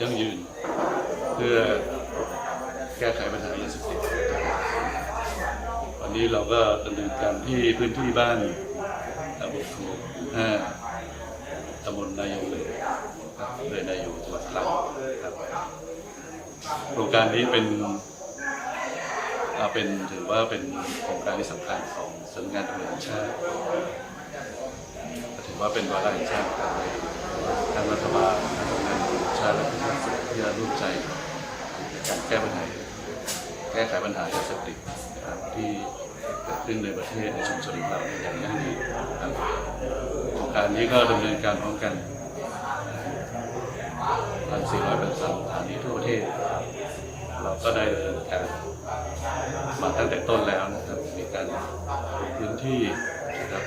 ยั่งยืน เพื่อแก้ไขปัญหายาเสพติดวันนี้เราก็ดำเนินการที่พื้นที่บ้านตำบลขมุห้าตำบลนายงเลยเลยนายงจังหวัดตรังครับโครงการนี้เป็นเป็นถือว่าเป็นโครงการที่สำคัญของสำนักงานตำรวจแห่งชาติถือว่าเป็นวาระแห่งชาติครับ แก้ปัญหาแก้ไขปัญหายาเสพติดที่เกิดขึ้นในประเทศในชุมชนของเราอย่างยั่งยืนครับโครงการนี้ก็ดำเนินการพร้อมกัน1,400เป็นสถานีทั่วประเทศ เราก็ได้ดำเนินการมาตั้งแต่ต้นแล้วนะครับมีการพื้นที่นะครับ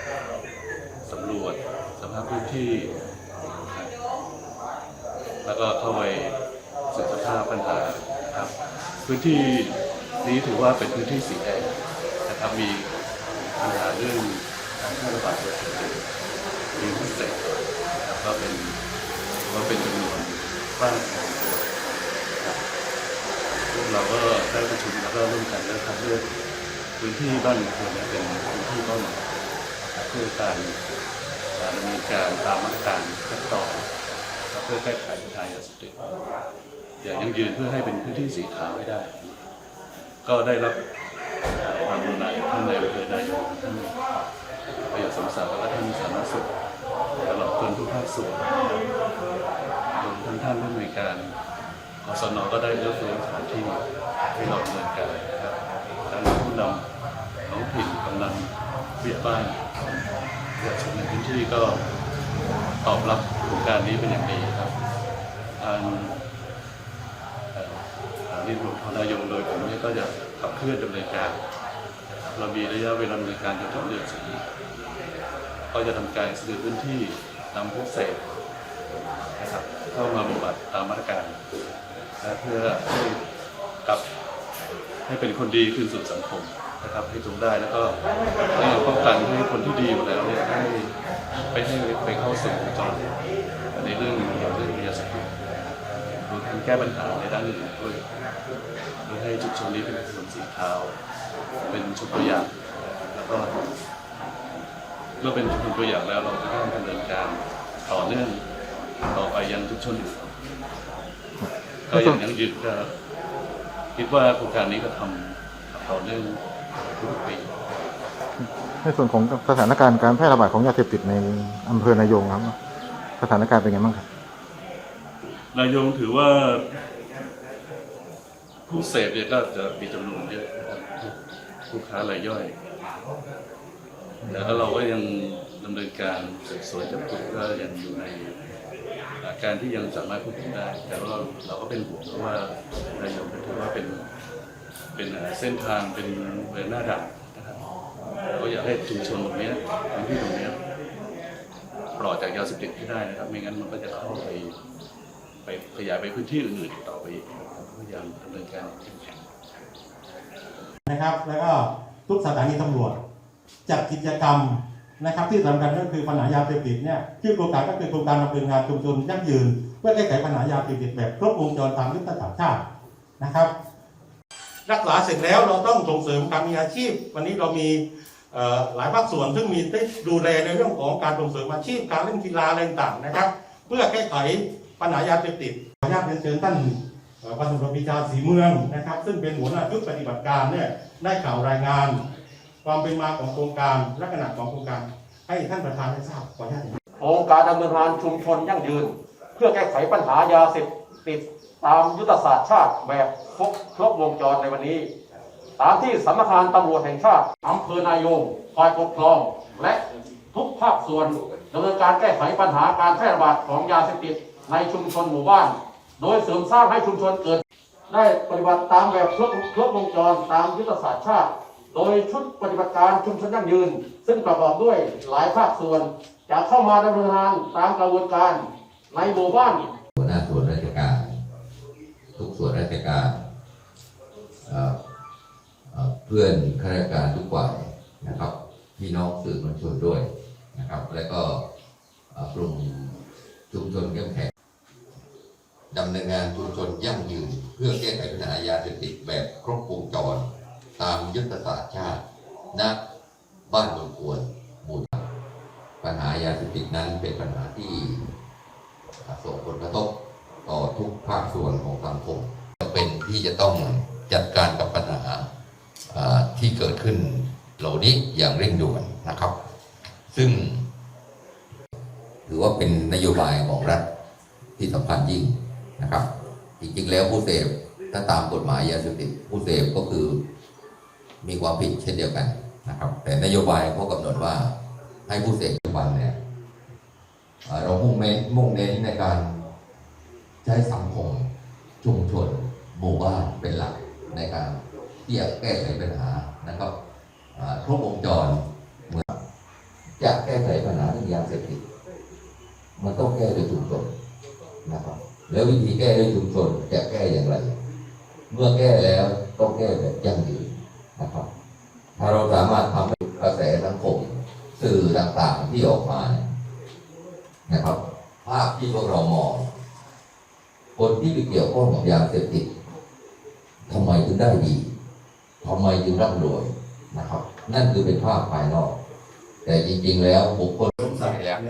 สำรวจสภาพพื้นที่ แล้วก็เข้าไปศึกษาสภาพปัญหาครับ พื้นที่นี้ถือว่าเป็นพื้นที่สีแดงนะครับมีปัญหาเรื่องการแพร่ระบาดโรคติดมีพิเศษนะครับก็เป็นว่าเป็นจำนวนมากพอสมควรครับพวกเราก็ได้ประชุมแล้วก็ร่วมกันแล้วคัดเลือกพื้นที่บ้านเมืองควรจะเป็นพื้นที่เป้าหมายเพื่อการดำเนินการตามมาตรการขั้นตอนเพื่อแก้ไขปัญหายาเสพติด อย่างยั่งยืนเพื่อให้เป็นพื้นที่สีขาวให้ได้ ก็ได้รับความรุนแรงท่านในายอำเภอนายกท่านประหยัดสมศักดิ์และท่านสาธารณสุขตลอดจนทุกภาคส่วนรวมทั้งท่านผู้อำนวยการกศนก็ได้เลือกเฟื้อสถานที่ที่เราดำเนินการนะครับทั้งผู้นำท้องถิ่นกำนันเบียบ้านประชาชนในพื้นที่ก็ตอบรับโครงการนี้เป็นอย่างดีครับทางเอ่อ สถานีตำรวจพนายงโดยผมเนี่ยก็จะขับเคลื่อนดำเนินการนะครับเรามีระยะเวลาดำเนินการจนถึงเดือนสิงหาก็จะทำการสืบพื้นที่นำผู้เสพนะครับเข้ามาบำบัดตามมาตรการและเพื่อให้กลับให้เป็นคนดีคืนสู่สังคมนะครับให้ถูกได้แล้วก็ให้ป้องกันให้คนที่ดีอยู่แล้วเนี่ยให้ไปให้ไปเข้าสู่วงจรในเรื่องเกี่ยวกับเรื่องยาเสพติด มทั้งแก้ปัญหาในด้านอื่นด้วยเพื่อให้ชุมชนนี้เป็นชุมชนสีขาว เป็นชุมตัวอย่างแล้วก็เมื่อเป็นชุมชนตัวอย่างแล้วเราจะต้องดำเนินการต่อเนื่องต่อไปยังชุมชนอื่นก็อย่างยังยืนก็คิดว่าโครงการนี้ก็ทำต่อเนื่องทุกปีในส่วนของสถานการณ์การแพร่ระบาดของยาเสพติดในอำเภอนายงครับ สถานการณ์เป็นไงบ้างครับ นายงถือว่าผู้เสพเนี่ยก็จะมีจำนวนเยอะนะครับผู้ค้ารายย่อย แต่ถ้าเราก็ยังดำเนินการสืบสวนจับกลุ่มก็ยังอยู่ในอาการที่ยังสามารถควบคุมได้ แต่ว่าเราก็เป็นห่วงเพราะว่านายงถือว่าเป็นเป็นเส้นทางเป็นเดินหน้าด่านนะครับเราก็อยากให้ชุมชนตรงนี้พื้นที่ตรงนี้ปลอดจากยาเสพติดให้ได้นะครับ ไม่งั้นมันก็จะเข้าไป ไปขยายไปพื้นที่อื่นๆต่อไปอีกนะครับพยายามดำเนินการอย่างเข้มแข็ง นะครับ แล้วก็ทุกสถานีตำรวจ จัดกิจกรรมนะครับที่สำคัญก็คือปัญหายาเสพติดเนี่ยชื่อโครงการก็คือโครงการดำเนินงานชุมชนยั่งยืน เพื่อแก้ไขปัญหายาเสพติดแบบครบวงจรตามยุทธศาสตร์ชาตินะครับ รักษาเสร็จแล้วเราต้องส่งเสริมการมีอาชีพ วันนี้เรามีเอ่อหลายภาคส่วนซึ่งมีได้ดูแลในเรื่องของการส่งเสริมอาชีพการเล่นกีฬาอะไรต่างๆนะครับ เพื่อแก้ไข ปัญหายาเสพติดขออนุญาตเรียนเชิญท่านเอ่อพันตำรวจปรีชาศรีเมืองนะครับ ซึ่งเป็นหัวหน้าชุดปฏิบัติการเนี่ยได้ข่าวรายงาน ความเป็นมาของโครงการลักษณะของโครงการ ให้ท่านประธานได้ทราบขออนุญาตองนี้โครงการดำเนินงานชุมชนยั่งยืน เพื่อแก้ไขปัญหายาเสพติดตามยุทธศาสตร์ชาติแบบครบครบวงจรในวันนี้ ตามที่สำนักงานตำรวจแห่งชาติอำเภอนายงฝ่ายปกครอง และทุกภาคส่วนดำเนินการแก้ไขปัญหาการแพร่ระบาดของยาเสพติด ในชุมชนหมู่บ้าน โดยเสริมสร้างให้ชุมชนเกิด ได้ปฏิบัติตามแบบครบครบวงจรตามยุทธศาสตร์ชาติ โดยชุดปฏิบัติการชุมชนยั่งยืน ซึ่งประกอบด้วยหลายภาคส่วนจะเข้ามาดำเนินงานตามกระบวนการในหมู่บ้านหัวหน้าส่วนราชการ ทุกส่วนราชการเพื่อนข้าราชการทุกฝ่ายนะครับพี่น้องสื่อมวลชนด้วยนะครับ และก็กลุ่มชุมชนเข้มแข็ง ดำเนินงานชุมชนยั่งยืน เพื่อแก้ไขปัญหายาเสพติดแบบครบวงจร ตามยุทธศาสตร์ชาติณบ้านเมืองควรหมู่ปัญหายาเสพติดนั้นเป็นปัญหาที่ส่งผลกระทบต่อทุกภาคส่วนของสังคมจำเป็นที่จะต้องจัดการกับปัญหาที่เกิดขึ้นเหล่านี้อย่างเร่งด่วนนะครับ ซึ่ง ถือว่าเป็นนโยบายของรัฐที่สำคัญยิ่ง นะครับ จริงๆแล้วผู้เสพถ้าตามกฎหมายยาเสพติดผู้เสพก็คือมีความผิดเช่นเดียวกันนะครับ แต่นโยบายเขากำหนดว่าให้ผู้เสพปัจจุบันเนี่ยเรามุ่งเน้นมุ่งเน้นในการใช้สังคมชุมชนหมู่บ้านเป็นหลักในการที่จะแก้ไขปัญหานะครับครบวงจรเหมือนจะแก้ไขปัญหาเรื่องยาเสพติดมันต้องแก้โดยชุมชนนะครับ แล้ววิธีแก้โดยชุมชนจะแก้อย่างไร เมื่อแก้แล้วต้องแก้แบบยั่งยืนนะครับ ถ้าเราสามารถทำให้กระแสสังคมสื่อต่างๆที่ออกมาเนี่ยนะครับ ภาพที่พวกเรามอง คนที่ไปเกี่ยวข้องกับยาเสพติดทำไมถึงได้ดีทำไมถึงร่ำรวยนะครับ นั่นคือเป็นภาพภายนอก แต่จริงๆแล้วบุคคล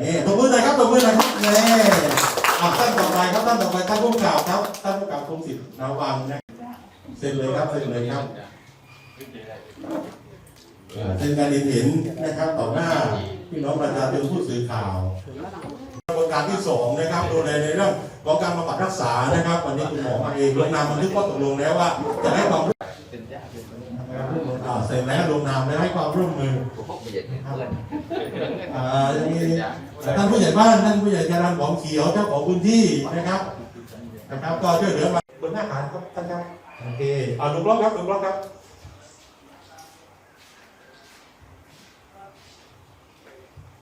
นี่ตบมือหน่อยครับตบมือหน่อยครับ ท่านต่อไปท่านผู้กำกับครับท่านผู้กำกับคงสิทธิ์นาวังนะเซ็นเลยครับเซ็นเลยครับเซ็นการเห็นเห็นนะครับต่อหน้าพี่น้องประชาชนผู้สื่อข่าวกระบวนการที่สองนะครับดูแลในเรื่องของการบำบัดรักษานะครับวันนี้คุณหมอมาเองลงนามบันทึกข้อตกลงแล้วว่าจะให้ความร่วมอ่าเสร็จแล้วลงนามแล้วให้ความร่วมมือ อ่ายังมีท่านผู้ใหญ่บ้านท่านผู้ใหญ่จรันหอมเขียวเจ้าของพื้นที่นะครับนะครับ ก็ช่วยเหลือมาบนหน้าหารครับท่านครับโอเคเอาลุกล้องครับลุกล้องครับ